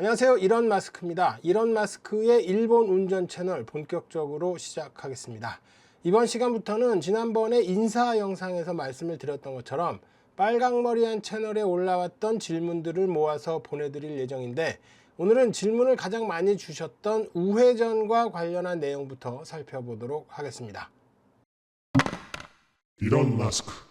안녕하세요. 이런 마스크입니다. 이런 마스크의 일본 운전 채널 본격적으로 시작하겠습니다. 이번 시간부터는 지난번에 인사 영상에서 말씀을 드렸던 것처럼 빨강머리한 채널에 올라왔던 질문들을 모아서 보내드릴 예정인데 오늘은 질문을 가장 많이 주셨던 우회전과 관련한 내용부터 살펴보도록 하겠습니다. 이런 마스크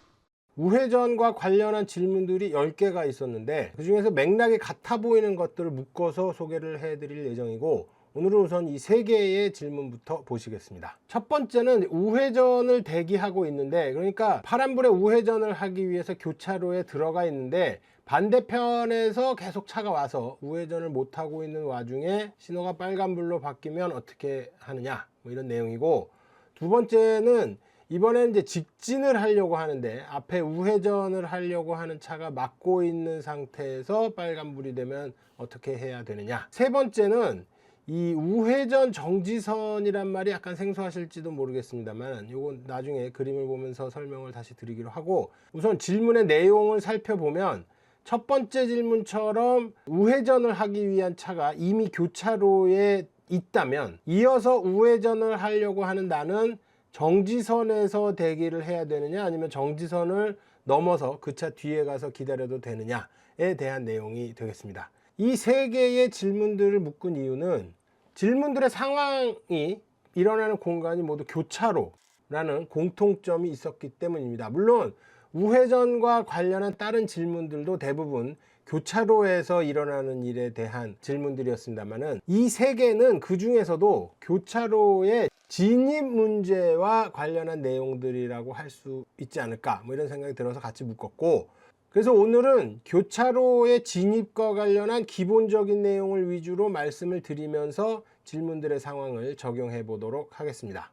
우회전과 관련한 질문들이 10개가 있었는데 그 중에서 맥락이 같아 보이는 것들을 묶어서 소개를 해드릴 예정이고 오늘은 우선 이 세 개의 질문부터 보시겠습니다. 첫 번째는 우회전을 대기하고 있는데 그러니까 파란불에 우회전을 하기 위해서 교차로에 들어가 있는데 반대편에서 계속 차가 와서 우회전을 못 하고 있는 와중에 신호가 빨간불로 바뀌면 어떻게 하느냐 뭐 이런 내용이고 두 번째는 이번엔 이제 직진을 하려고 하는데 앞에 우회전을 하려고 하는 차가 막고 있는 상태에서 빨간불이 되면 어떻게 해야 되느냐. 세 번째는 이 우회전 정지선이란 말이 약간 생소하실지도 모르겠습니다만 요건 나중에 그림을 보면서 설명을 다시 드리기로 하고 우선 질문의 내용을 살펴보면 첫 번째 질문처럼 우회전을 하기 위한 차가 이미 교차로에 있다면 이어서 우회전을 하려고 하는 나는 정지선에서 대기를 해야 되느냐 아니면 정지선을 넘어서 그 차 뒤에 가서 기다려도 되느냐에 대한 내용이 되겠습니다. 이 세 개의 질문들을 묶은 이유는 질문들의 상황이 일어나는 공간이 모두 교차로 라는 공통점이 있었기 때문입니다. 물론 우회전과 관련한 다른 질문들도 대부분 교차로에서 일어나는 일에 대한 질문들이었습니다만은 이 세 개는 그 중에서도 교차로의 진입 문제와 관련한 내용들이라고 할 수 있지 않을까 뭐 이런 생각이 들어서 같이 묶었고 그래서 오늘은 교차로의 진입과 관련한 기본적인 내용을 위주로 말씀을 드리면서 질문들의 상황을 적용해 보도록 하겠습니다.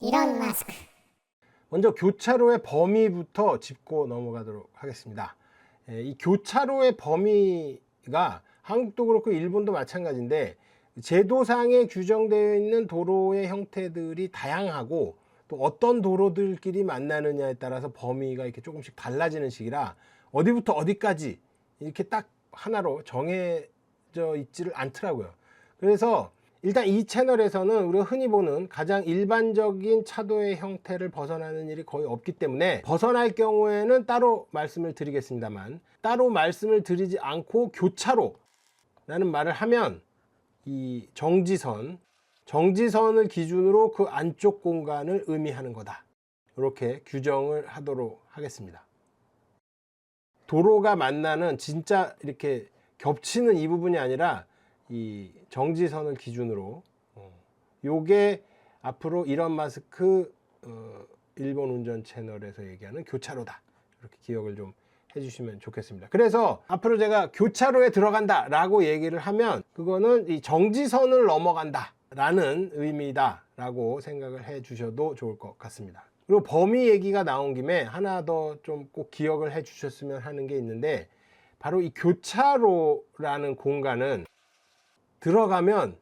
이런 마스크 먼저 교차로의 범위부터 짚고 넘어가도록 하겠습니다. 예, 이 교차로의 범위가 한국도 그렇고 일본도 마찬가지인데 제도상에 규정되어 있는 도로의 형태들이 다양하고 또 어떤 도로들끼리 만나느냐에 따라서 범위가 이렇게 조금씩 달라지는 식이라 어디부터 어디까지 이렇게 딱 하나로 정해져 있지를 않더라고요. 그래서 일단 이 채널에서는 우리가 흔히 보는 가장 일반적인 차도의 형태를 벗어나는 일이 거의 없기 때문에 벗어날 경우에는 따로 말씀을 드리겠습니다만 따로 말씀을 드리지 않고 교차로 라는 말을 하면 이 정지선, 정지선을 기준으로 그 안쪽 공간을 의미하는 거다. 이렇게 규정을 하도록 하겠습니다. 도로가 만나는 진짜 이렇게 겹치는 이 부분이 아니라 이 정지선을 기준으로 어, 요게 앞으로 이런 마스크 어, 일본 운전 채널에서 얘기하는 교차로다. 이렇게 기억을 좀 해주시면 좋겠습니다. 그래서 앞으로 제가 교차로에 들어간다 라고 얘기를 하면 그거는 이 정지선을 넘어간다 라는 의미다 라고 생각을 해 주셔도 좋을 것 같습니다. 그리고 범위 얘기가 나온 김에 하나 더 좀 꼭 기억을 해 주셨으면 하는 게 있는데 바로 이 교차로라는 공간은 들어가면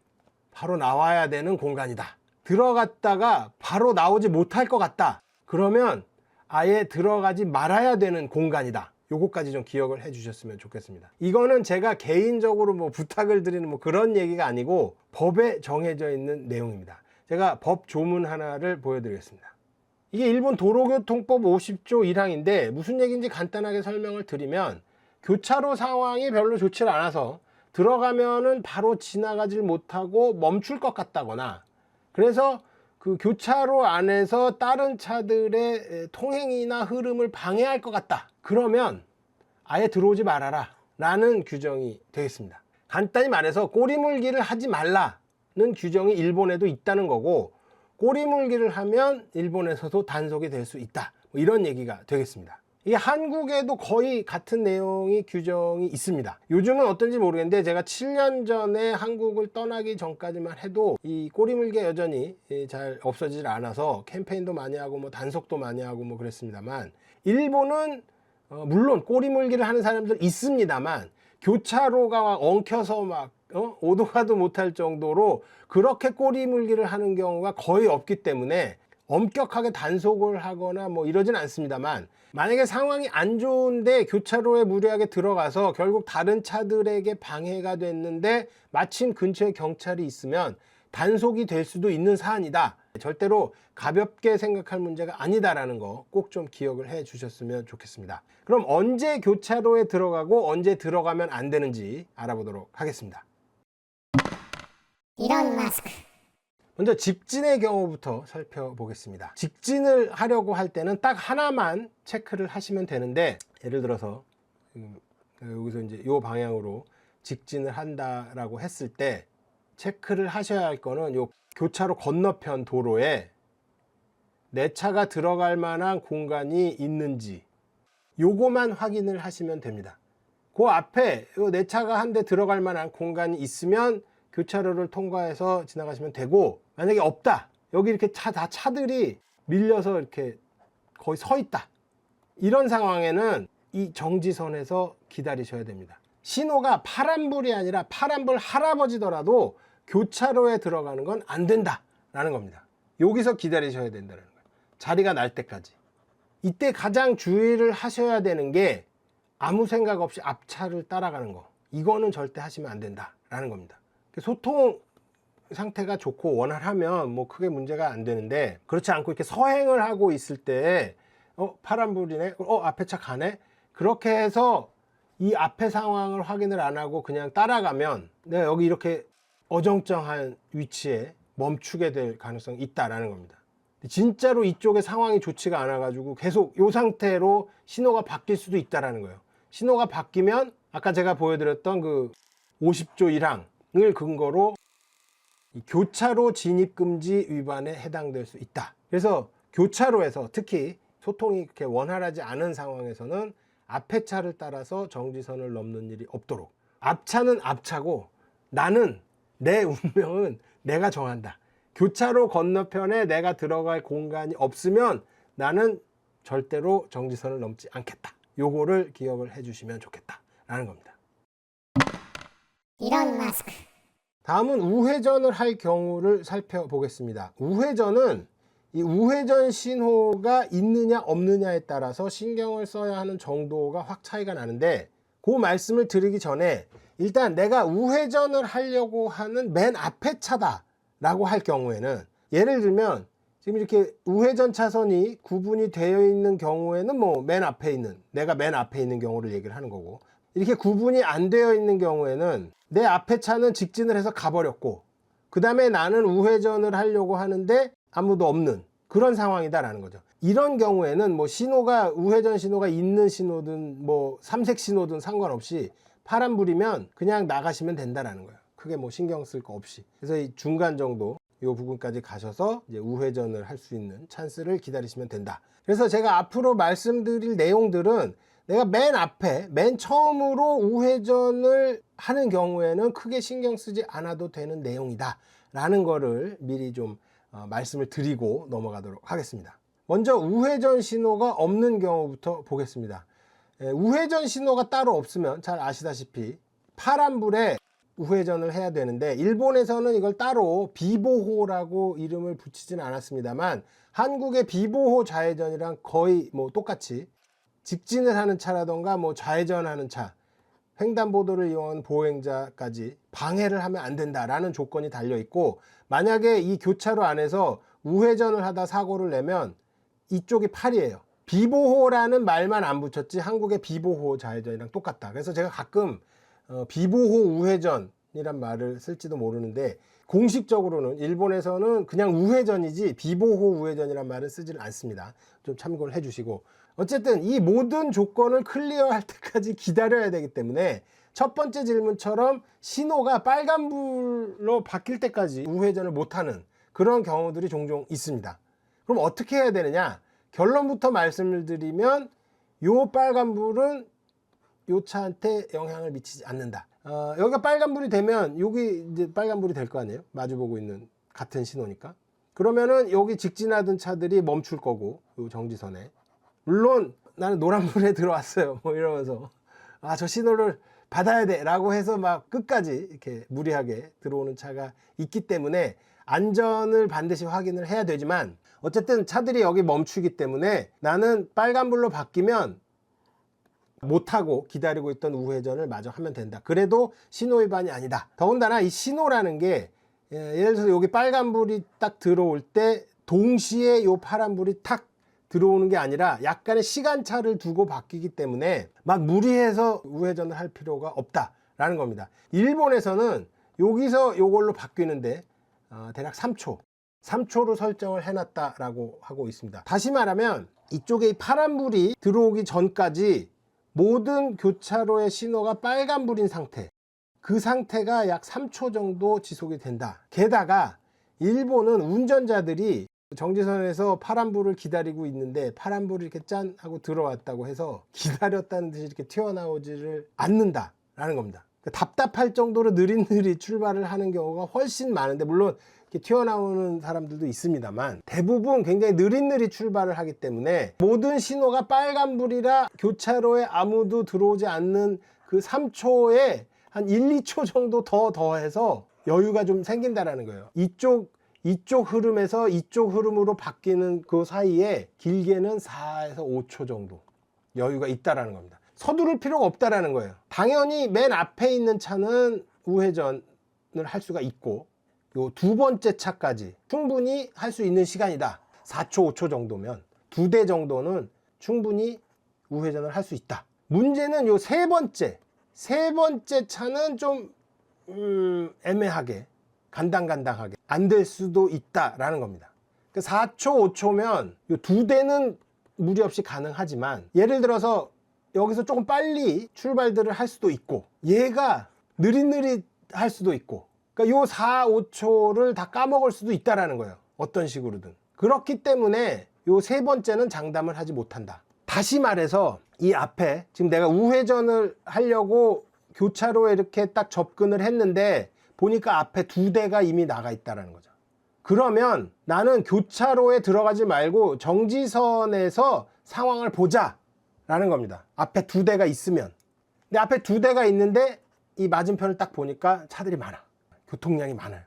바로 나와야 되는 공간이다. 들어갔다가 바로 나오지 못할 것 같다. 그러면 아예 들어가지 말아야 되는 공간이다. 요거까지 좀 기억을 해 주셨으면 좋겠습니다. 이거는 제가 개인적으로 뭐 부탁을 드리는 뭐 그런 얘기가 아니고 법에 정해져 있는 내용입니다. 제가 법 조문 하나를 보여드리겠습니다. 이게 일본 도로교통법 50조 1항인데 무슨 얘기인지 간단하게 설명을 드리면 교차로 상황이 별로 좋지 않아서 들어가면은 바로 지나가질 못하고 멈출 것 같다거나 그래서 그 교차로 안에서 다른 차들의 통행이나 흐름을 방해할 것 같다. 그러면 아예 들어오지 말아라. 라는 규정이 되겠습니다. 간단히 말해서 꼬리물기를 하지 말라는 규정이 일본에도 있다는 거고 꼬리물기를 하면 일본에서도 단속이 될 수 있다. 뭐 이런 얘기가 되겠습니다. 이게 한국에도 거의 같은 내용이 규정이 있습니다. 요즘은 어떤지 모르겠는데 제가 7년 전에 한국을 떠나기 전까지만 해도 이 꼬리물개 여전히 잘 없어지질 않아서 캠페인도 많이 하고 뭐 단속도 많이 하고 뭐 그랬습니다만 일본은 어, 물론 꼬리물기를 하는 사람들 있습니다만 교차로가 엉켜서 막 어? 오도 가도 못할 정도로 그렇게 꼬리물기를 하는 경우가 거의 없기 때문에 엄격하게 단속을 하거나 뭐 이러진 않습니다만 만약에 상황이 안 좋은데 교차로에 무리하게 들어가서 결국 다른 차들에게 방해가 됐는데 마침 근처에 경찰이 있으면 단속이 될 수도 있는 사안이다. 절대로 가볍게 생각할 문제가 아니다라는 거 꼭 좀 기억을 해 주셨으면 좋겠습니다. 그럼 언제 교차로에 들어가고 언제 들어가면 안 되는지 알아보도록 하겠습니다. 이런 마스크. 먼저 직진의 경우부터 살펴보겠습니다. 직진을 하려고 할 때는 딱 하나만 체크를 하시면 되는데 예를 들어서 음, 여기서 이제 이 방향으로 직진을 한다라고 했을 때 체크를 하셔야 할 거는 요 교차로 건너편 도로에 내 차가 들어갈 만한 공간이 있는지 요거만 확인을 하시면 됩니다. 그 앞에 요내 차가 한 대 들어갈 만한 공간이 있으면 교차로를 통과해서 지나가시면 되고 만약에 없다. 여기 이렇게 차 다 차들이 밀려서 이렇게 거의 서 있다. 이런 상황에는 이 정지선에서 기다리셔야 됩니다. 신호가 파란불이 아니라 파란불 할아버지더라도 교차로에 들어가는 건 안 된다 라는 겁니다. 여기서 기다리셔야 된다는 거예요. 자리가 날 때까지. 이때 가장 주의를 하셔야 되는 게 아무 생각 없이 앞차를 따라가는 거. 이거는 절대 하시면 안 된다라는 겁니다. 소통 상태가 좋고 원활하면 뭐 크게 문제가 안 되는데 그렇지 않고 이렇게 서행을 하고 있을 때 어, 파란불이네 어 앞에 차 가네? 그렇게 해서 이 앞에 상황을 확인을 안 하고 그냥 따라가면 내가 여기 이렇게 어정쩡한 위치에 멈추게 될 가능성이 있다라는 겁니다. 진짜로 이쪽에 상황이 좋지가 않아 가지고 계속 이 상태로 신호가 바뀔 수도 있다라는 거예요. 신호가 바뀌면 아까 제가 보여드렸던 그 50조 1항을 근거로 이 교차로 진입 금지 위반에 해당될 수 있다. 그래서 교차로에서 특히 소통이 그렇게 원활하지 않은 상황에서는 앞에 차를 따라서 정지선을 넘는 일이 없도록 앞차는 앞차고 나는 내 운명은 내가 정한다. 교차로 건너편에 내가 들어갈 공간이 없으면 나는 절대로 정지선을 넘지 않겠다. 요거를 기억을 해주시면 좋겠다라는 겁니다. 이런 마스크. 다음은 우회전을 할 경우를 살펴보겠습니다. 우회전은 이 우회전 신호가 있느냐 없느냐에 따라서 신경을 써야 하는 정도가 확 차이가 나는데 그 말씀을 드리기 전에 일단 내가 우회전을 하려고 하는 맨 앞에 차다 라고 할 경우에는 예를 들면 지금 이렇게 우회전 차선이 구분이 되어 있는 경우에는 뭐 맨 앞에 있는 내가 맨 앞에 있는 경우를 얘기를 하는 거고 이렇게 구분이 안 되어 있는 경우에는 내 앞에 차는 직진을 해서 가버렸고 그 다음에 나는 우회전을 하려고 하는데 아무도 없는 그런 상황이다라는 거죠. 이런 경우에는 뭐 신호가 우회전 신호가 있는 신호든 뭐 삼색 신호든 상관없이 파란불이면 그냥 나가시면 된다라는 거예요. 크게 뭐 신경 쓸 거 없이. 그래서 이 중간 정도 이 부분까지 가셔서 이제 우회전을 할 수 있는 찬스를 기다리시면 된다. 그래서 제가 앞으로 말씀드릴 내용들은 내가 맨 앞에 맨 처음으로 우회전을 하는 경우에는 크게 신경 쓰지 않아도 되는 내용이다. 라는 거를 미리 좀 어, 말씀을 드리고 넘어가도록 하겠습니다. 먼저 우회전 신호가 없는 경우부터 보겠습니다. 예, 우회전 신호가 따로 없으면 잘 아시다시피 파란불에 우회전을 해야 되는데 일본에서는 이걸 따로 비보호라고 이름을 붙이지는 않았습니다만 한국의 비보호 좌회전이랑 거의 뭐 똑같이 직진을 하는 차라던가 뭐 좌회전하는 차 횡단보도를 이용한 보행자까지 방해를 하면 안 된다라는 조건이 달려 있고 만약에 이 교차로 안에서 우회전을 하다 사고를 내면 이쪽이 팔이에요. 비보호라는 말만 안 붙였지 한국의 비보호 좌회전이랑 똑같다. 그래서 제가 가끔 어, 비보호 우회전이란 말을 쓸지도 모르는데 공식적으로는 일본에서는 그냥 우회전이지 비보호 우회전이란 말을 쓰지는 않습니다. 좀 참고를 해주시고 어쨌든 이 모든 조건을 클리어할 때까지 기다려야 되기 때문에 첫 번째 질문처럼 신호가 빨간불로 바뀔 때까지 우회전을 못하는 그런 경우들이 종종 있습니다. 그럼 어떻게 해야 되느냐? 결론부터 말씀을 드리면 요 빨간불은 요 차한테 영향을 미치지 않는다. 어, 여기가 빨간불이 되면 여기 이제 빨간불이 될 거 아니에요? 마주보고 있는 같은 신호니까. 그러면은 여기 직진하던 차들이 멈출 거고 요 정지선에 물론 나는 노란불에 들어왔어요. 뭐 이러면서 아 저 신호를 받아야 돼라고 해서 막 끝까지 이렇게 무리하게 들어오는 차가 있기 때문에 안전을 반드시 확인을 해야 되지만 어쨌든 차들이 여기 멈추기 때문에 나는 빨간불로 바뀌면 못하고 기다리고 있던 우회전을 마저 하면 된다. 그래도 신호 위반이 아니다. 더군다나 이 신호라는 게 예, 예를 들어서 여기 빨간불이 딱 들어올 때 동시에 요 파란불이 탁 들어오는 게 아니라 약간의 시간차를 두고 바뀌기 때문에 막 무리해서 우회전을 할 필요가 없다라는 겁니다. 일본에서는 여기서 요걸로 바뀌는데 어, 대략 3초 3초로 설정을 해놨다라고 하고 있습니다. 다시 말하면 이쪽에 이 파란불이 들어오기 전까지 모든 교차로의 신호가 빨간불인 상태 그 상태가 약 3초 정도 지속이 된다. 게다가 일본은 운전자들이 정지선에서 파란불을 기다리고 있는데 파란불이 이렇게 짠 하고 들어왔다고 해서 기다렸다는 듯이 이렇게 튀어나오지를 않는다라는 겁니다. 그러니까 답답할 정도로 느릿느릿 출발을 하는 경우가 훨씬 많은데 물론 이렇게 튀어나오는 사람들도 있습니다만 대부분 굉장히 느릿느릿 출발을 하기 때문에 모든 신호가 빨간불이라 교차로에 아무도 들어오지 않는 그 3초에 한 1, 2초 정도 더 더해서 여유가 좀 생긴다라는 거예요. 이쪽 이쪽 흐름에서 이쪽 흐름으로 바뀌는 그 사이에 길게는 4에서 5초 정도 여유가 있다라는 겁니다. 서두를 필요가 없다라는 거예요. 당연히 맨 앞에 있는 차는 우회전을 할 수가 있고 요두 번째 차까지 충분히 할 수 있는 시간이다. 4초, 5초 정도면 두 대 정도는 충분히 우회전을 할 수 있다. 문제는 요 세 번째, 세 번째 차는 좀 음, 애매하게 간당간당하게 안 될 수도 있다라는 겁니다. 그 4초, 5초면 두 대는 무리 없이 가능하지만 예를 들어서 여기서 조금 빨리 출발들을 할 수도 있고 얘가 느릿느릿 할 수도 있고 그러니까 요 4, 5초를 다 까먹을 수도 있다라는 거예요. 어떤 식으로든. 그렇기 때문에 요 세 번째는 장담을 하지 못한다. 다시 말해서 이 앞에 지금 내가 우회전을 하려고 교차로에 이렇게 딱 접근을 했는데 보니까 앞에 두 대가 이미 나가 있다라는 거죠. 그러면 나는 교차로에 들어가지 말고 정지선에서 상황을 보자 라는 겁니다. 앞에 두 대가 있으면. 근데 앞에 두 대가 있는데 이 맞은편을 딱 보니까 차들이 많아. 교통량이 많아요.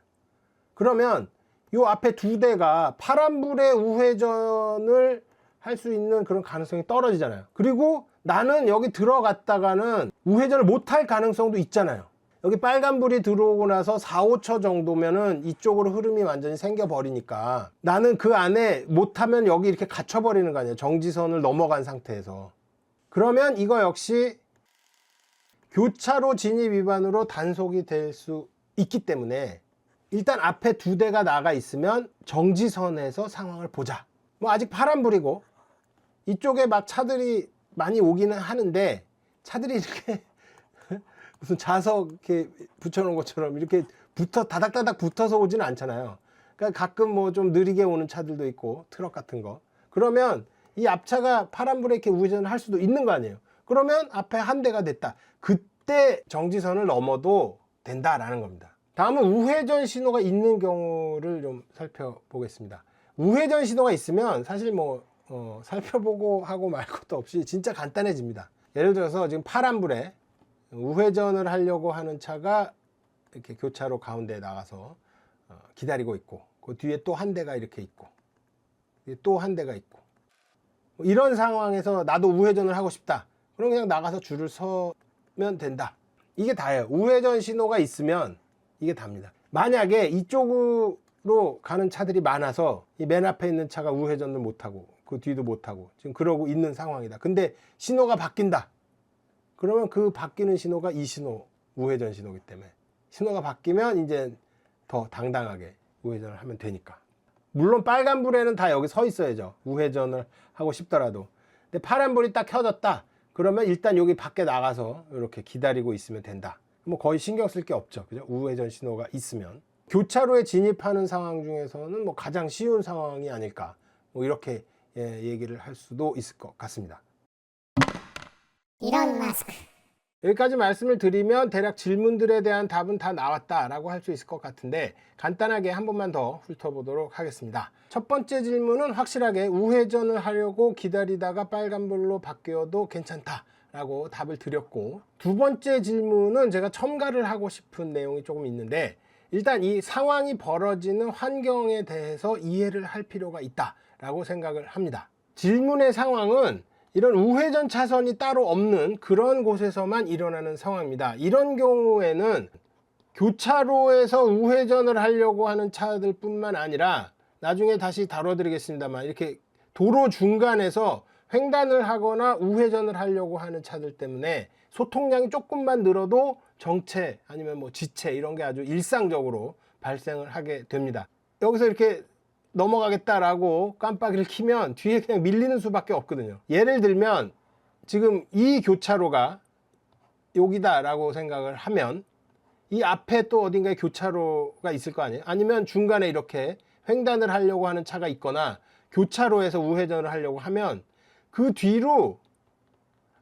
그러면 요 앞에 두 대가 파란불의 우회전을 할 수 있는 그런 가능성이 떨어지잖아요. 그리고 나는 여기 들어갔다가는 우회전을 못할 가능성도 있잖아요. 여기 빨간불이 들어오고 나서 4, 5초 정도면은 이쪽으로 흐름이 완전히 생겨버리니까 나는 그 안에 못하면 여기 이렇게 갇혀버리는 거 아니에요. 정지선을 넘어간 상태에서. 그러면 이거 역시 교차로 진입 위반으로 단속이 될 수 있기 때문에 일단 앞에 두 대가 나가 있으면 정지선에서 상황을 보자. 뭐 아직 파란불이고 이쪽에 막 차들이 많이 오기는 하는데 차들이 이렇게 무슨 자석 이렇게 붙여놓은 것처럼 이렇게 붙어 다닥다닥 붙어서 오지는 않잖아요. 그러니까 가끔 뭐 좀 느리게 오는 차들도 있고 트럭 같은 거. 그러면 이 앞차가 파란불에 이렇게 우회전을 할 수도 있는 거 아니에요. 그러면 앞에 한 대가 됐다. 그때 정지선을 넘어도 된다라는 겁니다. 다음은 우회전 신호가 있는 경우를 좀 살펴보겠습니다. 우회전 신호가 있으면 사실 뭐 어, 살펴보고 하고 말 것도 없이 진짜 간단해집니다. 예를 들어서 지금 파란불에 우회전을 하려고 하는 차가 이렇게 교차로 가운데 나가서 어, 기다리고 있고 그 뒤에 또 한 대가 이렇게 있고 또 한 대가 있고 뭐 이런 상황에서 나도 우회전을 하고 싶다. 그럼 그냥 나가서 줄을 서면 된다. 이게 다예요. 우회전 신호가 있으면 이게 답니다. 만약에 이쪽으로 가는 차들이 많아서 이맨 앞에 있는 차가 우회전을 못하고 그 뒤도 못하고 지금 그러고 있는 상황이다. 근데 신호가 바뀐다. 그러면 그 바뀌는 신호가 이 신호, 우회전 신호기 때문에 신호가 바뀌면 이제 더 당당하게 우회전을 하면 되니까. 물론 빨간불에는 다 여기 서 있어야죠. 우회전을 하고 싶더라도. 근데 파란불이 딱 켜졌다. 그러면 일단 여기 밖에 나가서 이렇게 기다리고 있으면 된다. 뭐 거의 신경 쓸 게 없죠. 그죠? 우회전 신호가 있으면. 교차로에 진입하는 상황 중에서는 뭐 가장 쉬운 상황이 아닐까. 뭐 이렇게 예, 얘기를 할 수도 있을 것 같습니다. 이런 마스크. 여기까지 말씀을 드리면 대략 질문들에 대한 답은 다 나왔다라고 할 수 있을 것 같은데 간단하게 한 번만 더 훑어보도록 하겠습니다. 첫 번째 질문은 확실하게 우회전을 하려고 기다리다가 빨간불로 바뀌어도 괜찮다 라고 답을 드렸고 두 번째 질문은 제가 첨가를 하고 싶은 내용이 조금 있는데 일단 이 상황이 벌어지는 환경에 대해서 이해를 할 필요가 있다 라고 생각을 합니다. 질문의 상황은 이런 우회전 차선이 따로 없는 그런 곳에서만 일어나는 상황입니다. 이런 경우에는 교차로에서 우회전을 하려고 하는 차들 뿐만 아니라 나중에 다시 다뤄드리겠습니다만 이렇게 도로 중간에서 횡단을 하거나 우회전을 하려고 하는 차들 때문에 소통량이 조금만 늘어도 정체 아니면 뭐 지체 이런 게 아주 일상적으로 발생을 하게 됩니다. 여기서 이렇게 넘어가겠다라고 깜빡이를 키면 뒤에 그냥 밀리는 수밖에 없거든요. 예를 들면 지금 이 교차로가 여기다라고 생각을 하면 이 앞에 또 어딘가에 교차로가 있을 거 아니에요? 아니면 중간에 이렇게 횡단을 하려고 하는 차가 있거나 교차로에서 우회전을 하려고 하면 그 뒤로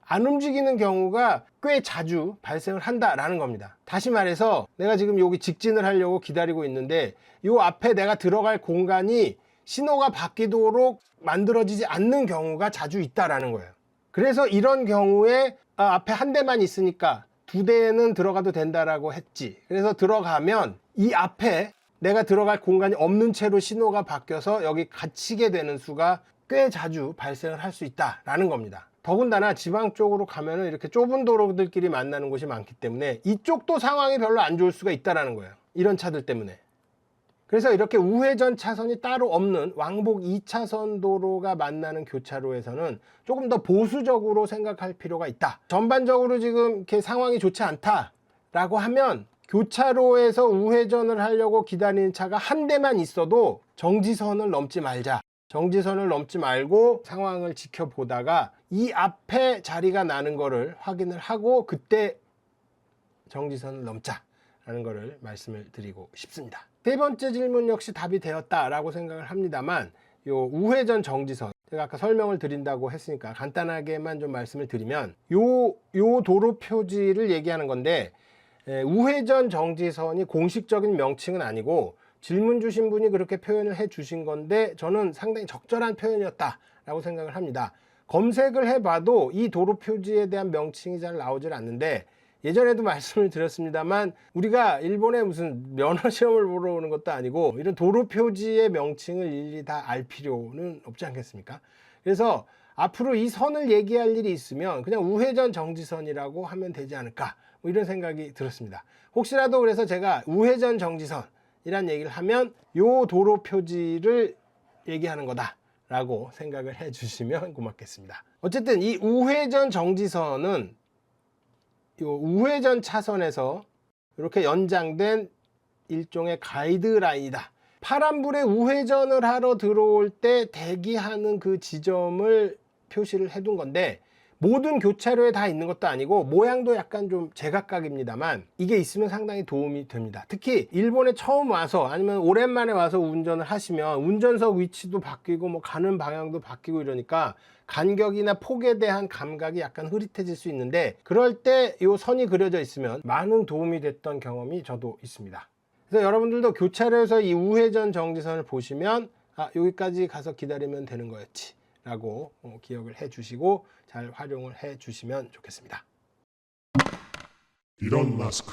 안 움직이는 경우가 꽤 자주 발생을 한다라는 겁니다. 다시 말해서 내가 지금 여기 직진을 하려고 기다리고 있는데 이 앞에 내가 들어갈 공간이 신호가 바뀌도록 만들어지지 않는 경우가 자주 있다라는 거예요. 그래서 이런 경우에 아, 앞에 한 대만 있으니까 두 대는 들어가도 된다라고 했지. 그래서 들어가면 이 앞에 내가 들어갈 공간이 없는 채로 신호가 바뀌어서 여기 갇히게 되는 수가 꽤 자주 발생을 할 수 있다라는 겁니다. 더군다나 지방 쪽으로 가면은 이렇게 좁은 도로들끼리 만나는 곳이 많기 때문에 이쪽도 상황이 별로 안 좋을 수가 있다라는 거예요. 이런 차들 때문에. 그래서 이렇게 우회전 차선이 따로 없는 왕복 2차선 도로가 만나는 교차로에서는 조금 더 보수적으로 생각할 필요가 있다. 전반적으로 지금 이렇게 상황이 좋지 않다라고 하면 교차로에서 우회전을 하려고 기다리는 차가 한 대만 있어도 정지선을 넘지 말자. 정지선을 넘지 말고 상황을 지켜보다가 이 앞에 자리가 나는 거를 확인을 하고 그때 정지선을 넘자라는 거를 말씀을 드리고 싶습니다. 세 번째 질문 역시 답이 되었다라고 생각을 합니다만 요 우회전 정지선 제가 아까 설명을 드린다고 했으니까 간단하게만 좀 말씀을 드리면 요, 요 도로 표지를 얘기하는 건데 에, 우회전 정지선이 공식적인 명칭은 아니고 질문 주신 분이 그렇게 표현을 해 주신 건데 저는 상당히 적절한 표현이었다라고 생각을 합니다. 검색을 해봐도 이 도로 표지에 대한 명칭이 잘 나오질 않는데 예전에도 말씀을 드렸습니다만 우리가 일본에 무슨 면허 시험을 보러 오는 것도 아니고 이런 도로 표지의 명칭을 일일이 다 알 필요는 없지 않겠습니까? 그래서 앞으로 이 선을 얘기할 일이 있으면 그냥 우회전 정지선이라고 하면 되지 않을까 뭐 이런 생각이 들었습니다. 혹시라도 그래서 제가 우회전 정지선 이란 얘기를 하면 요 도로 표지를 얘기하는 거다 라고 생각을 해 주시면 고맙겠습니다. 어쨌든 이 우회전 정지선은 요 우회전 차선에서 이렇게 연장된 일종의 가이드라인이다. 파란불에 우회전을 하러 들어올 때 대기하는 그 지점을 표시를 해둔 건데 모든 교차로에 다 있는 것도 아니고 모양도 약간 좀 제각각입니다만 이게 있으면 상당히 도움이 됩니다. 특히 일본에 처음 와서 아니면 오랜만에 와서 운전을 하시면 운전석 위치도 바뀌고 뭐 가는 방향도 바뀌고 이러니까 간격이나 폭에 대한 감각이 약간 흐릿해질 수 있는데 그럴 때 이 선이 그려져 있으면 많은 도움이 됐던 경험이 저도 있습니다. 그래서 여러분들도 교차로에서 이 우회전 정지선을 보시면 아 여기까지 가서 기다리면 되는 거였지 라고 어, 기억을 해 주시고 잘 활용을 해 주시면 좋겠습니다. 이런 마스크.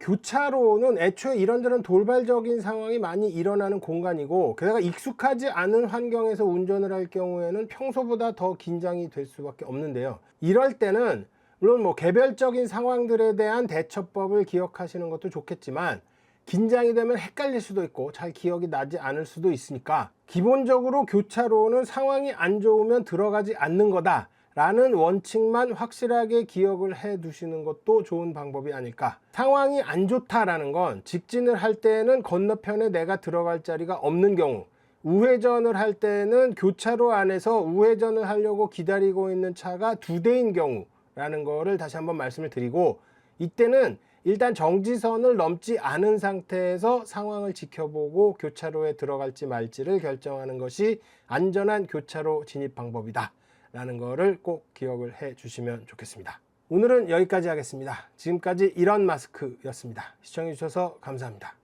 교차로는 애초에 이런저런 돌발적인 상황이 많이 일어나는 공간이고 게다가 익숙하지 않은 환경에서 운전을 할 경우에는 평소보다 더 긴장이 될 수밖에 없는데요. 이럴 때는 물론 뭐 개별적인 상황들에 대한 대처법을 기억하시는 것도 좋겠지만 긴장이 되면 헷갈릴 수도 있고 잘 기억이 나지 않을 수도 있으니까 기본적으로 교차로는 상황이 안 좋으면 들어가지 않는 거다 라는 원칙만 확실하게 기억을 해 두시는 것도 좋은 방법이 아닐까 상황이 안 좋다라는 건 직진을 할 때는 건너편에 내가 들어갈 자리가 없는 경우 우회전을 할 때는 교차로 안에서 우회전을 하려고 기다리고 있는 차가 두 대인 경우라는 거를 다시 한번 말씀을 드리고 이때는 일단 정지선을 넘지 않은 상태에서 상황을 지켜보고 교차로에 들어갈지 말지를 결정하는 것이 안전한 교차로 진입 방법이다. 라는 거를 꼭 기억을 해 주시면 좋겠습니다. 오늘은 여기까지 하겠습니다. 지금까지 이런 마스크였습니다. 시청해 주셔서 감사합니다.